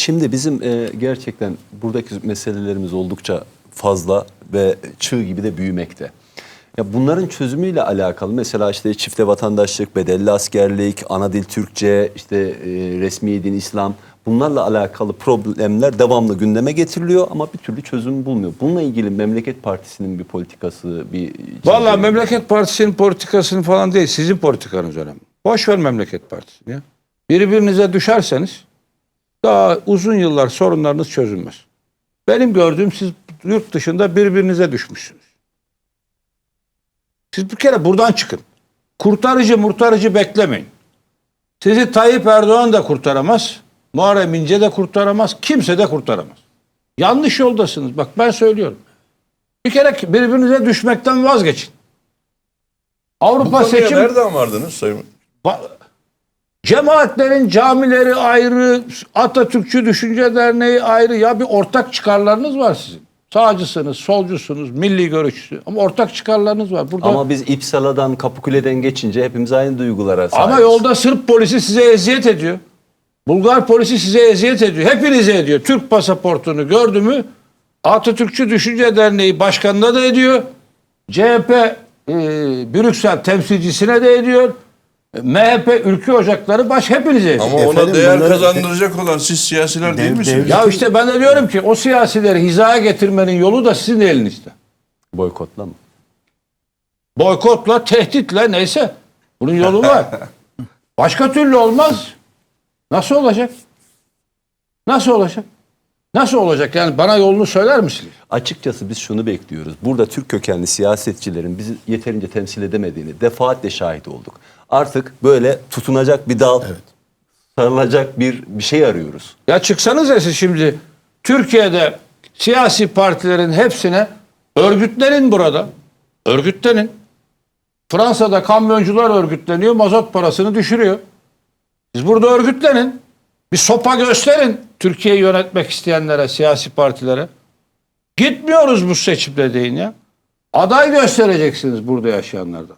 Şimdi bizim e, gerçekten buradaki meselelerimiz oldukça fazla ve çığ gibi de büyümekte. Ya bunların çözümüyle alakalı mesela işte çifte vatandaşlık, bedelli askerlik, ana dil Türkçe, işte e, resmi din İslam bunlarla alakalı problemler devamlı gündeme getiriliyor ama bir türlü çözüm bulmuyor. Bununla ilgili Memleket Partisi'nin bir politikası, bir Vallahi Memleket Partisi'nin politikasını falan değil, sizin politikanız önemli. Boş ver Memleket Partisi'ni ya. Birbirinize düşerseniz daha uzun yıllar sorunlarınız çözülmez. Benim gördüğüm siz yurt dışında birbirinize düşmüşsünüz. Siz bir kere buradan çıkın. Kurtarıcı murtarıcı beklemeyin. Sizi Tayyip Erdoğan da kurtaramaz. Muharrem İnce de kurtaramaz. Kimse de kurtaramaz. Yanlış yoldasınız. Bak ben söylüyorum. Bir kere birbirinize düşmekten vazgeçin. Bu Avrupa konuya seçim nereden vardınız Sayın? Ba- Cemaatlerin camileri ayrı, Atatürkçü Düşünce Derneği ayrı. Ya bir ortak çıkarlarınız var sizin. Sağcısınız, solcusunuz, milli görüşçü. Ama ortak çıkarlarınız var. Burada ama biz İpsala'dan, Kapıkule'den geçince hepimiz aynı duygulara sahibiz. Ama yolda Sırp polisi size eziyet ediyor. Bulgar polisi size eziyet ediyor. Hepinize ediyor. Türk pasaportunu gördü mü Atatürkçü Düşünce Derneği başkanına da ediyor. CHP e, Brüksel temsilcisine de ediyor. MHP Ülke Ocakları baş hepinize. Ama ona Efendim, değer bunları- kazandıracak olan siz siyasiler değil Dev- misiniz? devlet- Ya işte ben de diyorum ki o siyasileri hizaya getirmenin yolu da sizin elinizde. Boykotla mı? Boykotla, tehditle neyse. Bunun yolu var. Başka türlü olmaz. Nasıl olacak? Nasıl olacak? Nasıl olacak? Yani bana yolunu söyler misiniz? Açıkçası biz şunu bekliyoruz. Burada Türk kökenli siyasetçilerin bizi yeterince temsil edemediğini defaatle şahit olduk. Artık böyle tutunacak bir dal, sarılacak bir bir şey arıyoruz. Ya çıksanız ya siz şimdi Türkiye'de siyasi partilerin hepsine örgütlenin burada. Örgütlenin. Fransa'da kamyoncular örgütleniyor, mazot parasını düşürüyor. Siz burada örgütlenin. Bir sopa gösterin Türkiye'yi yönetmek isteyenlere, siyasi partilere. Gitmiyoruz bu seçimde deyin ya. Aday göstereceksiniz burada yaşayanlardan.